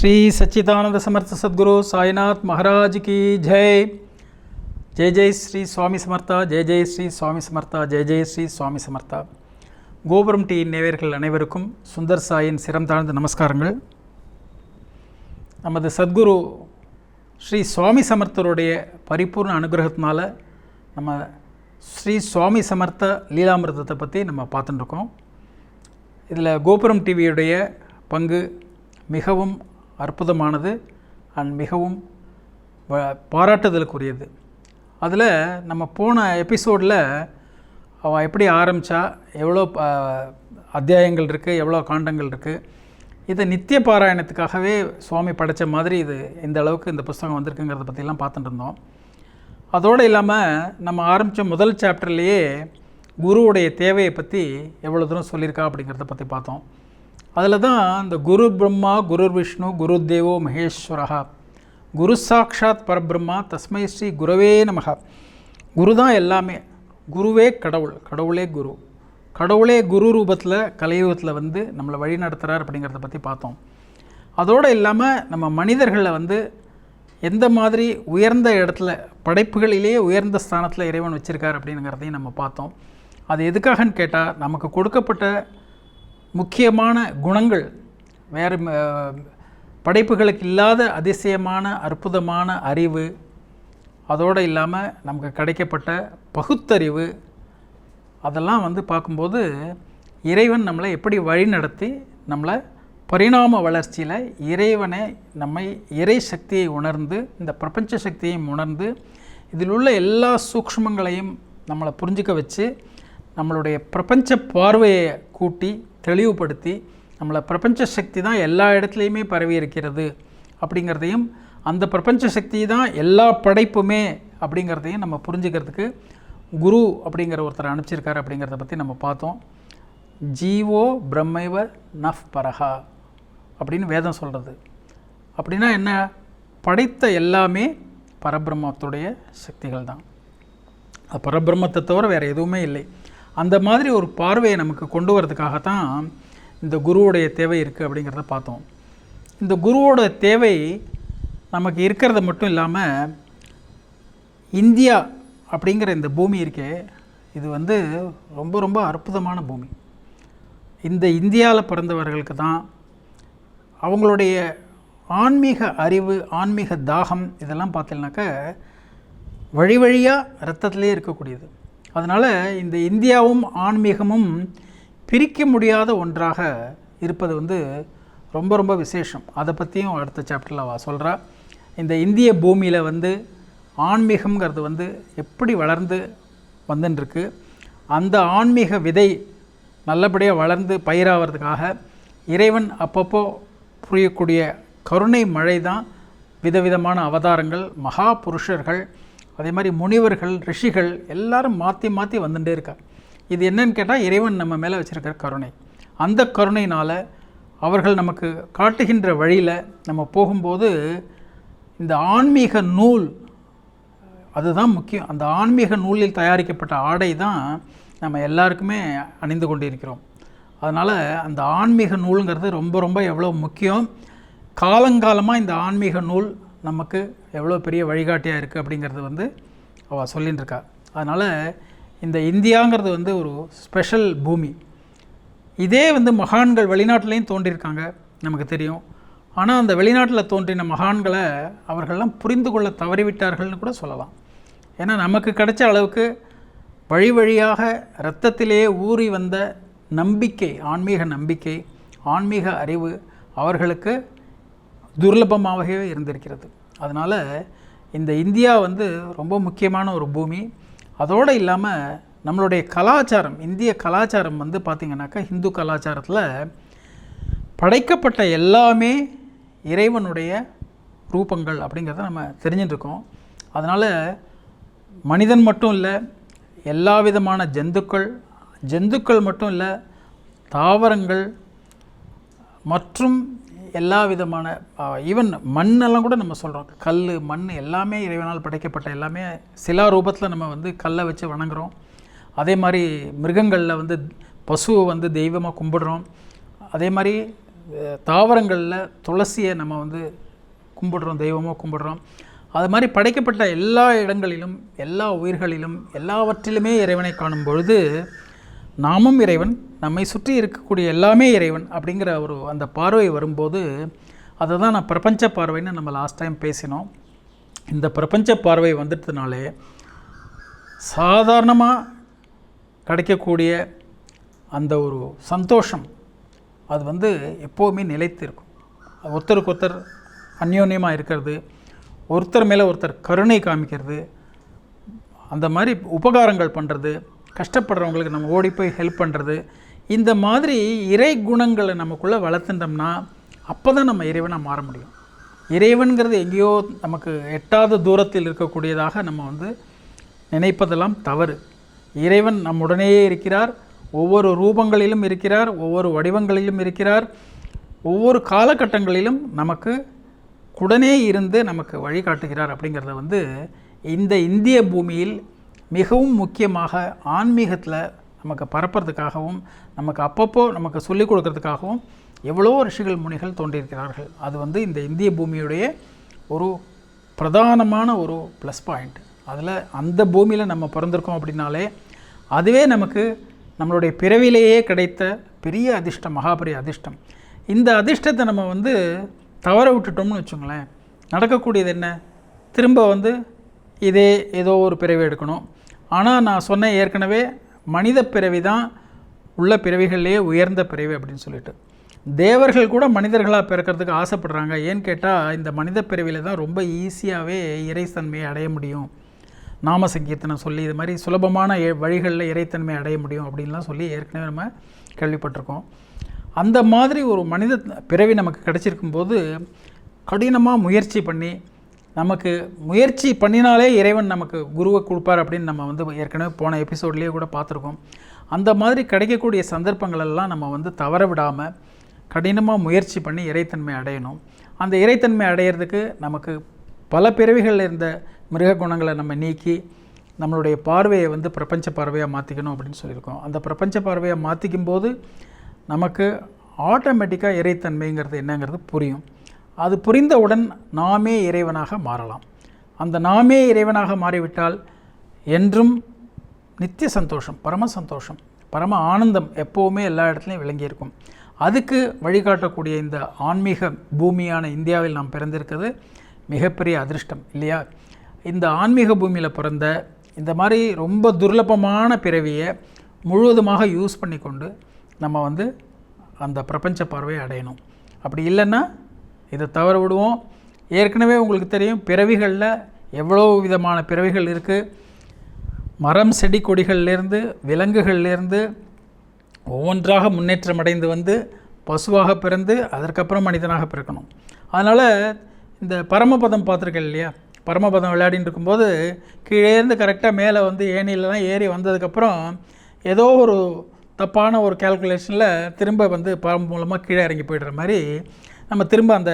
श्री सच्चिदानंद समर्थ सद्गुरु साईनाथ महाराज की जय ஜெய் ஜெய் ஸ்ரீ சுவாமி சமர்த்தா ஜெய் ஜெய் ஸ்ரீ சுவாமி சமர்த்தா ஜெய் ஜெய் ஸ்ரீ சுவாமி சமர்த்தா கோபுரம் டி நேயர்கள் அனைவருக்கும் சுந்தர் சாயின் சிரம் தாழ்ந்த நமஸ்காரங்கள் நமது சத்குரு ஸ்ரீ சுவாமி சமர்த்தருடைய பரிபூர்ண அனுகிரகத்தினால நம்ம ஸ்ரீ சுவாமி சமர்த்த லீலாமிரதத்தை பற்றி நம்ம பார்த்துட்டு இருக்கோம் இதில் கோபுரம் டிவியுடைய பங்கு மிகவும் அற்புதமானது அண்ட் மிகவும் பாராட்டுதலுக்குரியது. அதில் நம்ம போன எபிசோடில் அவள் எப்படி ஆரம்பித்தா எவ்வளோ அத்தியாயங்கள் இருக்குது எவ்வளோ காண்டங்கள் இருக்குது இதை நித்திய பாராயணத்துக்காகவே சுவாமி படைத்த மாதிரி இது இந்த அளவுக்கு இந்த புஸ்தகம் வந்திருக்குங்கிறத பற்றிலாம் பார்த்துட்டு இருந்தோம். அதோடு இல்லாமல் நம்ம ஆரம்பித்த முதல் சாப்டர்லேயே குருவுடைய தேவையை பற்றி எவ்வளோ தூரம் சொல்லியிருக்கா அப்படிங்கிறத பற்றி பார்த்தோம். அதில் தான் இந்த குரு பிரம்மா குரு விஷ்ணு குரு தேவோ மகேஸ்வரஹா. குரு சாக்ஷாத் பரபிரம்மா தஸ்மை ஸ்ரீ குருவே நமக குரு தான் எல்லாமே. குருவே கடவுள் கடவுளே குரு. கடவுளே குரு ரூபத்தில் கலியுகத்தில் வந்து நம்மளை வழி நடத்துகிறார் அப்படிங்கிறத பற்றி பார்த்தோம். அதோடு இல்லாமல் நம்ம மனிதர்களில் வந்து எந்த மாதிரி உயர்ந்த இடத்துல படைப்புகளிலேயே உயர்ந்த ஸ்தானத்தில் இறைவன் வச்சிருக்கார் அப்படிங்கிறதையும் நம்ம பார்த்தோம். அது எதுக்காகன்னு கேட்டால் நமக்கு கொடுக்கப்பட்ட முக்கியமான குணங்கள் வேறு படைப்புகளுக்கு இல்லாத அதிசயமான அற்புதமான அறிவு அதோடு இல்லாமல் நமக்கு கிடைக்கப்பட்ட பகுத்தறிவு அதெல்லாம் வந்து பார்க்கும்போது இறைவன் நம்மளை எப்படி வழி நடத்தி நம்மளை பரிணாம வளர்ச்சியில் இறைவனை நம்மை இறை சக்தியை உணர்ந்து இந்த பிரபஞ்ச சக்தியையும் உணர்ந்து இதில் உள்ள எல்லா சூக்ஷ்மங்களையும் நம்மளை புரிஞ்சுக்க வச்சு நம்மளுடைய பிரபஞ்ச பார்வையை கூட்டி தெளிவுபடுத்தி நம்மளை பிரபஞ்ச சக்தி தான் எல்லா இடத்துலையுமே பரவி இருக்கிறது அப்படிங்கிறதையும் அந்த பிரபஞ்ச சக்தி தான் எல்லா படைப்புமே அப்படிங்கிறதையும் நம்ம புரிஞ்சுக்கிறதுக்கு குரு அப்படிங்கிற ஒருத்தர் அனுப்பிச்சிருக்காரு அப்படிங்கிறத பற்றி நம்ம பார்த்தோம். ஜீவோ பிரம்மைவ நஃப் பரஹா அப்படின்னு வேதம் சொல்கிறது அப்படின்னா என்ன? படைத்த எல்லாமே பரபிரம்மத்துடைய சக்திகள் தான் அது பரபிரம்மத்தை தவிர வேறு எதுவுமே இல்லை. அந்த மாதிரி ஒரு பார்வையை நமக்கு கொண்டு வரதுக்காகத்தான் இந்த குருவுடைய தேவை இருக்குது அப்படிங்கிறத பார்த்தோம். இந்த குருவோட தேவை நமக்கு இருக்கிறத மட்டும் இல்லாமல் இந்தியா அப்படிங்கிற இந்த பூமி இருக்கே இது வந்து ரொம்ப ரொம்ப அற்புதமான பூமி. இந்த இந்தியாவில் பிறந்தவர்களுக்கு தான் அவங்களுடைய ஆன்மீக அறிவு ஆன்மீக தாகம் இதெல்லாம் பார்த்தீங்கன்னாக்க வழி வழியாக ரத்தத்திலே இருக்கக்கூடியது. அதனால் இந்த இந்தியாவும் ஆன்மீகமும் பிரிக்க முடியாத ஒன்றாக இருப்பது வந்து ரொம்ப ரொம்ப விசேஷம். அதை பற்றியும் அடுத்த சாப்டரில் வா சொல்கிறா இந்த இந்திய பூமியில் வந்து ஆன்மீகம்ங்கிறது வந்து எப்படி வளர்ந்து வந்துட்டுருக்கு அந்த ஆன்மீக விதை நல்லபடியாக வளர்ந்து பயிராகிறதுக்காக இறைவன் அப்பப்போ புரியக்கூடிய கருணை மழை தான் விதவிதமான அவதாரங்கள் மகா புருஷர்கள் அதே மாதிரி முனிவர்கள் ரிஷிகள் எல்லாரும் மாற்றி மாற்றி வந்துட்டே இருக்கா இது என்னன்னு கேட்டால் இறைவன் நம்ம மேலே வச்சுருக்கிற கருணை. அந்த கருணையினால் அவர்கள் நமக்கு காட்டுகின்ற வழியில் நம்ம போகும்போது இந்த ஆன்மீக நூல் அதுதான் முக்கியம். அந்த ஆன்மீக நூலில் தயாரிக்கப்பட்ட ஆடை தான் நம்ம எல்லாருக்குமே அணிந்து கொண்டிருக்கிறோம். அதனால் அந்த ஆன்மீக நூலுங்கிறது ரொம்ப ரொம்ப எவ்வளோ முக்கியம். காலங்காலமாக இந்த ஆன்மீக நூல் நமக்கு எவ்வளோ பெரிய வழிகாட்டியாக இருக்குது அப்படிங்கிறது வந்து அவள் சொல்லின்னு இருக்கா அதனால் இந்த இந்தியாங்கிறது வந்து ஒரு ஸ்பெஷல் பூமி. இதே வந்து மகான்கள் வெளிநாட்டிலையும் தோன்றியிருக்காங்க நமக்கு தெரியும். ஆனால் அந்த வெளிநாட்டில் தோன்றின மகான்களை அவர்கள்லாம் புரிந்து கொள்ள தவறிவிட்டார்கள்னு கூட சொல்லலாம். ஏன்னா நமக்கு கிடைச்ச அளவுக்கு வழி வழியாக இரத்தத்திலே ஊறி வந்த நம்பிக்கை ஆன்மீக நம்பிக்கை ஆன்மீக அறிவு அவர்களுக்கு துர்லபமாகவே இருந்திருக்கிறது. அதனால் இந்த இந்தியா வந்து ரொம்ப முக்கியமான ஒரு பூமி. அதோடு இல்லாமல் நம்மளுடைய கலாச்சாரம் இந்திய கலாச்சாரம் வந்து பார்த்திங்கனாக்கா ஹிந்து கலாச்சாரத்தில் படைக்கப்பட்ட எல்லாமே இறைவனுடைய ரூபங்கள் அப்படிங்கிறத நம்ம தெரிஞ்சுட்டுருக்கோம் அதனால் மனிதன் மட்டும் இல்லை எல்லா விதமான ஜந்துக்கள் ஜந்துக்கள் மட்டும் இல்லை தாவரங்கள் மற்றும் எல்லா விதமான ஈவன் மண்ணெல்லாம் கூட நம்ம சொல்கிறோம் கல் மண் எல்லாமே இறைவனால் படைக்கப்பட்ட எல்லாமே சிலா ரூபத்தில் நம்ம வந்து கல்லை வச்சு வணங்குகிறோம் அதே மாதிரி மிருகங்களில் வந்து பசுவை வந்து தெய்வமாக கும்பிடுறோம். அதே மாதிரி தாவரங்களில் துளசியை நம்ம வந்து கும்பிடுறோம் தெய்வமாக கும்பிடுறோம். அது மாதிரி படைக்கப்பட்ட எல்லா இடங்களிலும் எல்லா உயிர்களிலும் எல்லாவற்றிலுமே இறைவனை காணும் பொழுது நாமும் இறைவன் நம்மை சுற்றி இருக்கக்கூடிய எல்லாமே இறைவன் அப்படிங்கிற ஒரு அந்த பார்வை வரும்போது அதை தான் நான் பிரபஞ்ச பார்வைன்னு நம்ம லாஸ்ட் டைம் பேசினோம். இந்த பிரபஞ்ச பார்வை வந்துட்டதுனாலே சாதாரணமாக கிடைக்கக்கூடிய அந்த ஒரு சந்தோஷம் அது வந்து எப்போவுமே நிலைத்து இருக்கும். ஒருத்தருக்கு ஒருத்தர் அந்யோன்யமாக இருக்கிறது ஒருத்தர் மேலே ஒருத்தர் கருணை காமிக்கிறது அந்த மாதிரி உபகாரங்கள் பண்ணுறது கஷ்டப்படுறவங்களுக்கு நம்ம ஓடி போய் ஹெல்ப் பண்ணுறது இந்த மாதிரி இறை குணங்களை நமக்குள்ளே வளர்த்துட்டோம்னா அப்போ தான் நம்ம இறைவனாக மாற முடியும். இறைவன்கிறது எங்கேயோ நமக்கு எட்டாத தூரத்தில் இருக்கக்கூடியதாக நம்ம வந்து நினைப்பதெல்லாம் தவறு. இறைவன் நம்முடனேயே இருக்கிறார் ஒவ்வொரு ரூபங்களிலும் இருக்கிறார் ஒவ்வொரு வடிவங்களிலும் இருக்கிறார். ஒவ்வொரு காலகட்டங்களிலும் நமக்கு உடனே இருந்து நமக்கு வழிகாட்டுகிறார் அப்படிங்கிறத வந்து இந்த இந்திய பூமியில் மிகவும் முக்கியமாக ஆன்மீகத்தில் நமக்கு பரப்புறதுக்காகவும் நமக்கு அப்பப்போ நமக்கு சொல்லிக் கொடுக்கறதுக்காகவும் எவ்வளோ ரிஷிகள் முனிகள் தோன்றியிருக்கிறார்கள். அது வந்து இந்த இந்திய பூமியுடைய ஒரு பிரதானமான ஒரு ப்ளஸ் பாயிண்ட் அதில் அந்த பூமியில் நம்ம பிறந்திருக்கோம் அப்படின்னாலே அதுவே நமக்கு நம்மளுடைய பிறவிலேயே கிடைத்த பெரிய அதிர்ஷ்டம் மகாபெரிய அதிர்ஷ்டம். இந்த அதிர்ஷ்டத்தை நம்ம வந்து தவற விட்டுட்டோம்னு வச்சுங்களேன் நடக்கக்கூடியது என்ன? திரும்ப வந்து இதே ஏதோ ஒரு பிறவி எடுக்கணும். ஆனால் நான் சொன்னேன் ஏற்கனவே மனித பிறவி தான் உள்ள பிறவிகள்லேயே உயர்ந்த பிறவி அப்படின்னு சொல்லிட்டு. தேவர்கள் கூட மனிதர்களாக பிறக்கிறதுக்கு ஆசைப்படுறாங்க. ஏன்னு கேட்டால் இந்த மனித பிறவியில் தான் ரொம்ப ஈஸியாகவே இறைத்தன்மையை அடைய முடியும். நாம சங்கீர்த்தனம் சொல்லி இது மாதிரி சுலபமான வழிகளில் இறைத்தன்மை அடைய முடியும் அப்படின்லாம் சொல்லி ஏற்கனவே நம்ம கேள்விப்பட்டிருக்கோம். அந்த மாதிரி ஒரு மனித பிறவி நமக்கு கிடச்சிருக்கும்போது கடினமாக முயற்சி பண்ணி நமக்கு முயற்சி பண்ணினாலே இறைவன் நமக்கு குருவை கொடுப்பார் அப்படின்னு நம்ம வந்து ஏற்கனவே போன எபிசோட்லேயே கூட பார்த்துருக்கோம். அந்த மாதிரி கிடைக்கக்கூடிய சந்தர்ப்பங்களெல்லாம் நம்ம வந்து தவற விடாமல் கடினமாக முயற்சி பண்ணி இறைத்தன்மை அடையணும். அந்த இறைத்தன்மை அடையிறதுக்கு நமக்கு பல பிறவிகளில் இருந்த மிருக குணங்களை நம்ம நீக்கி நம்மளுடைய பார்வையை வந்து பிரபஞ்ச பார்வையாக மாற்றிக்கணும் அப்படின்னு சொல்லியிருக்கோம். அந்த பிரபஞ்ச பார்வையாக மாற்றிக்கும் போது நமக்கு ஆட்டோமேட்டிக்காக இறைத்தன்மைங்கிறது என்னங்கிறது புரியும். அது புரிந்தவுடன் நாமே இறைவனாக மாறலாம். அந்த நாமே இறைவனாக மாறிவிட்டால் என்றும் நித்திய சந்தோஷம் பரம சந்தோஷம் பரம ஆனந்தம் எப்போவுமே எல்லா இடத்துலையும் விளங்கியிருக்கும் அதுக்கு வழிகாட்டக்கூடிய இந்த ஆன்மீக பூமியான இந்தியாவில் நாம் பிறந்திருக்கிறது மிகப்பெரிய அதிர்ஷ்டம் இல்லையா? இந்த ஆன்மீக பூமியில் பிறந்த இந்த மாதிரி ரொம்ப துர்லபமான பிறவியை முழுவதுமாக யூஸ் பண்ணி கொண்டு நம்ம வந்து அந்த பிரபஞ்ச பார்வையை அடையணும். அப்படி இல்லைன்னா இதை தவற விடுவோம். ஏற்கனவே உங்களுக்கு தெரியும் பிறவிகளில் எவ்வளோ விதமான பிறவிகள் இருக்குது மரம் செடி கொடிகள்லேருந்து விலங்குகள்லேருந்து ஒவ்வொன்றாக முன்னேற்றம் அடைந்து வந்து பசுவாக பிறந்து அதற்கப்புறம் மனிதனாக பிறக்கணும். அதனால் இந்த பரமபதம் பார்த்துருக்கேன் இல்லையா? பரமபதம் விளையாடின்னு இருக்கும்போது கீழே இருந்து கரெக்டாக மேலே வந்து ஏனிலலாம் ஏறி வந்ததுக்கப்புறம் ஏதோ ஒரு தப்பான ஒரு கால்குலேஷனில் திரும்ப வந்து பாம்பு மூலமாக கீழே இறங்கி போயிடுற மாதிரி நம்ம திரும்ப அந்த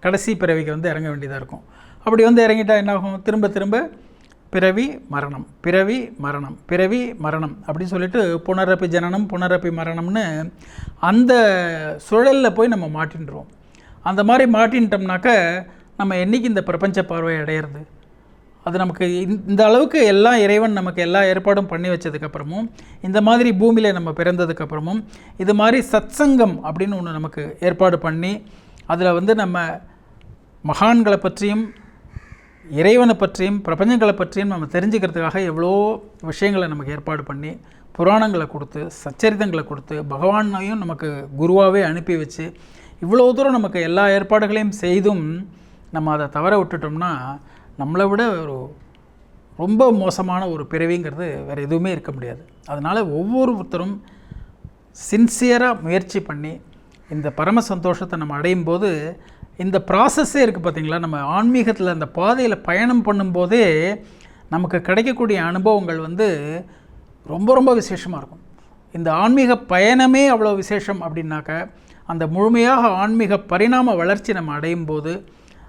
கடைசி பிறவிக்கு வந்து இறங்க வேண்டியதாக இருக்கும். அப்படி வந்து இறங்கிட்டா என்னாகும்? திரும்ப திரும்ப பிறவி மரணம். பிறவி மரணம். பிறவி மரணம். அப்படின்னு சொல்லிட்டு புனரப்பி ஜனனம் புனரப்பி மரணம்னு அந்த சுழலில் போய் நம்ம மாட்டின்றோம். அந்த மாதிரி மாட்டின்ட்டோம்னாக்க நம்ம என்னைக்கு இந்த பிரபஞ்ச பார்வை அடையிறது? அது நமக்கு இந்த- அளவுக்கு எல்லாம் இறைவன் நமக்கு எல்லா ஏற்பாடும் பண்ணி வச்சதுக்கப்புறமும் இந்த மாதிரி பூமியில் நம்ம பிறந்ததுக்கப்புறமும் இது மாதிரி சத்சங்கம் அப்படின்னு ஒன்று நமக்கு ஏற்பாடு பண்ணி அதில் வந்து நம்ம மகான்களை பற்றியும் இறைவனை பற்றியும் பிரபஞ்சங்களை பற்றியும் நம்ம தெரிஞ்சுக்கிறதுக்காக எவ்வளோ விஷயங்களை நமக்கு ஏற்பாடு பண்ணி புராணங்களை கொடுத்து சச்சரிதங்களை கொடுத்து பகவானையும் நமக்கு குருவாகவே அனுப்பி வச்சு இவ்வளோ தூரம் நமக்கு எல்லா ஏற்பாடுகளையும் செய்தும் நம்ம அதை தவற விட்டுட்டோம்னா நம்மளை விட ஒரு ரொம்ப மோசமான ஒரு பிறவிங்கிறது வேறு எதுவுமே இருக்க முடியாது. அதனால் ஒவ்வொருத்தரும் சின்சியராக முயற்சி பண்ணி இந்த பரம சந்தோஷத்தை நம்ம அடையும் போது இந்த ப்ராசஸ்ஸே இருக்குது பார்த்தீங்களா நம்ம ஆன்மீகத்தில் அந்த பாதையில் பயணம் பண்ணும்போதே நமக்கு கிடைக்கக்கூடிய அனுபவங்கள் வந்து ரொம்ப ரொம்ப விசேஷமாக இருக்கும். இந்த ஆன்மீக பயணமே அவ்வளோ விசேஷம் அப்படின்னாக்க அந்த முழுமையாக ஆன்மீக பரிணாம வளர்ச்சி நம்ம அடையும் போது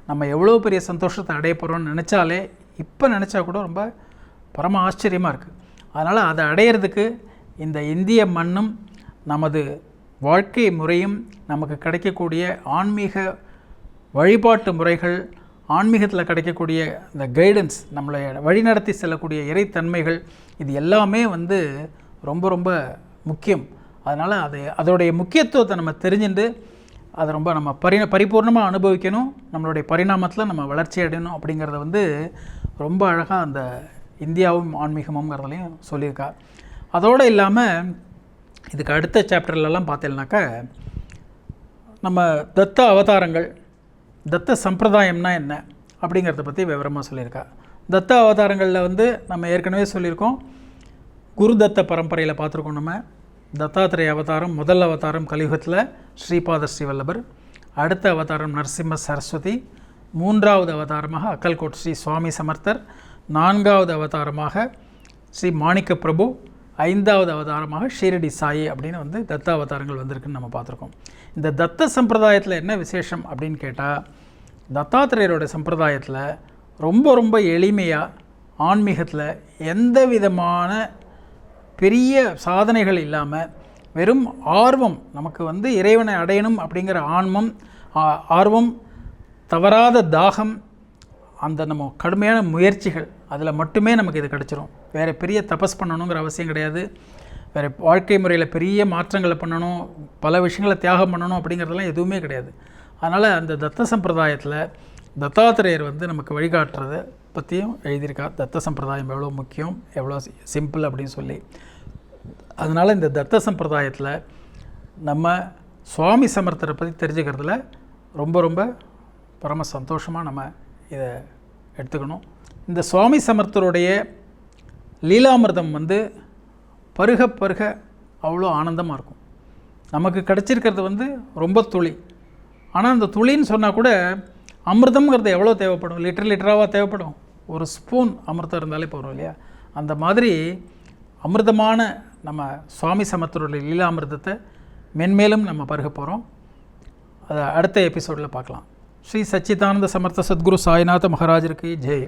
நம்ம எவ்வளோ பெரிய சந்தோஷத்தை அடைய போகிறோம்னு நினச்சாலே இப்போ நினச்சா கூட ரொம்ப பரம ஆச்சரியமாக இருக்குது அதனால் அதை அடையிறதுக்கு இந்த இந்திய மண்ணும் நமது வாழ்க்கை முறையும் நமக்கு கிடைக்கக்கூடிய ஆன்மீக வழிபாட்டு முறைகள் ஆன்மீகத்தில் கிடைக்கக்கூடிய இந்த கைடன்ஸ் நம்மளை வழிநடத்தி செல்லக்கூடிய இறைத்தன்மைகள் இது எல்லாமே வந்து ரொம்ப ரொம்ப முக்கியம். அதனால் அது அதோடைய முக்கியத்துவத்தை நம்ம தெரிஞ்சுட்டு அதை ரொம்ப நம்ம பரி பரிபூர்ணமாக அனுபவிக்கணும் நம்மளுடைய பரிணாமத்தில் நம்ம வளர்ச்சி அடையணும் அப்படிங்கிறத வந்து ரொம்ப அழகாக அந்த இந்தியாவும் ஆன்மீகமுங்கிறதுலையும் சொல்லியிருக்கா. அதோடு இல்லாமல் இதுக்கு அடுத்த சாப்டர்லலாம் பார்த்தீங்கன்னாக்கா நம்ம தத்த அவதாரங்கள் தத்த சம்பிரதாயம்னா என்ன அப்படிங்கிறத பற்றி விவரமாக சொல்லியிருக்கா. தத்த அவதாரங்களில் வந்து நம்ம ஏற்கனவே சொல்லியிருக்கோம் குரு தத்த பரம்பரையில் பார்த்துருக்கோம் நம்ம. தத்தாத்திரேய அவதாரம் முதல் அவதாரம் கலியுகத்தில் ஸ்ரீபாத ஸ்ரீவல்லபர் அடுத்த அவதாரம் நரசிம்ம சரஸ்வதி மூன்றாவது அவதாரமாக அக்கல்கோட் ஸ்ரீ சுவாமி சமர்த்தர் நான்காவது அவதாரமாக ஸ்ரீ மாணிக்க பிரபு ஐந்தாவது அவதாரமாக ஷீரடி சாயி அப்படின்னு வந்து தத்த அவதாரங்கள் வந்திருக்குன்னு நம்ம பார்த்துருக்கோம். இந்த தத்த சம்பிரதாயத்தில் என்ன விசேஷம் அப்படின்னு கேட்டால் தத்தாத்திரேயரோட சம்பிரதாயத்தில் ரொம்ப ரொம்ப எளிமையாக ஆன்மீகத்தில் எந்த விதமான பெரிய சாதனைகள் இல்லாமல் வெறும் ஆர்வம் நமக்கு வந்து இறைவனை அடையணும் அப்படிங்கிற ஆன்மம் ஆ- ஆர்வம் தவறாத தாகம் அந்த நம்ம கடுமையான முயற்சிகள் அதில் மட்டுமே நமக்கு இது கிடச்சிரும். வேறு பெரிய தபஸ் பண்ணணுங்கிற அவசியம் கிடையாது. வேறு வாழ்க்கை முறையில் பெரிய மாற்றங்களை பண்ணணும் பல விஷயங்களை தியாகம் பண்ணணும் அப்படிங்கிறதெல்லாம் எதுவுமே கிடையாது. அதனால் அந்த தத்த சம்பிரதாயத்தில் தத்தாத்திரேயர் வந்து நமக்கு வழிகாட்டுறத பற்றியும் எழுதியிருக்கார் தத்த சம்பிரதாயம் எவ்வளோ முக்கியம் எவ்வளோ சிம்பிள் அப்படின்னு சொல்லி. அதனால் இந்த தத்த சம்பிரதாயத்தில் நம்ம சுவாமி சமர்த்தரை பற்றி தெரிஞ்சுக்கிறதுல ரொம்ப ரொம்ப பரம சந்தோஷமாக நம்ம இதை எடுத்துக்கணும். இந்த சுவாமி சமர்த்தருடைய லீலாமிர்தம் வந்து பருக பருக அவ்வளோ ஆனந்தமாக இருக்கும். நமக்கு கிடச்சிருக்கிறது வந்து ரொம்ப துளி. ஆனால் அந்த துளின்னு சொன்னால் கூட அமிர்தம்ங்கிறது எவ்வளோ தேவைப்படும்? லிட்டர் லிட்டராவாக தேவைப்படும்? ஒரு ஸ்பூன் அமிர்தம் இருந்தாலே போகிறோம் இல்லையா? அந்த மாதிரி அமிர்தமான நம்ம சுவாமி சமர்த்தருடைய லீலாமிர்தத்தை மென்மேலும் நம்ம பருக போகிறோம் அதை அடுத்த எபிசோடில் பார்க்கலாம். ஸ்ரீ சச்சிதானந்த சமர்த்த சத்குரு சாய்நாத மகாராஜருக்கு ஜெய்.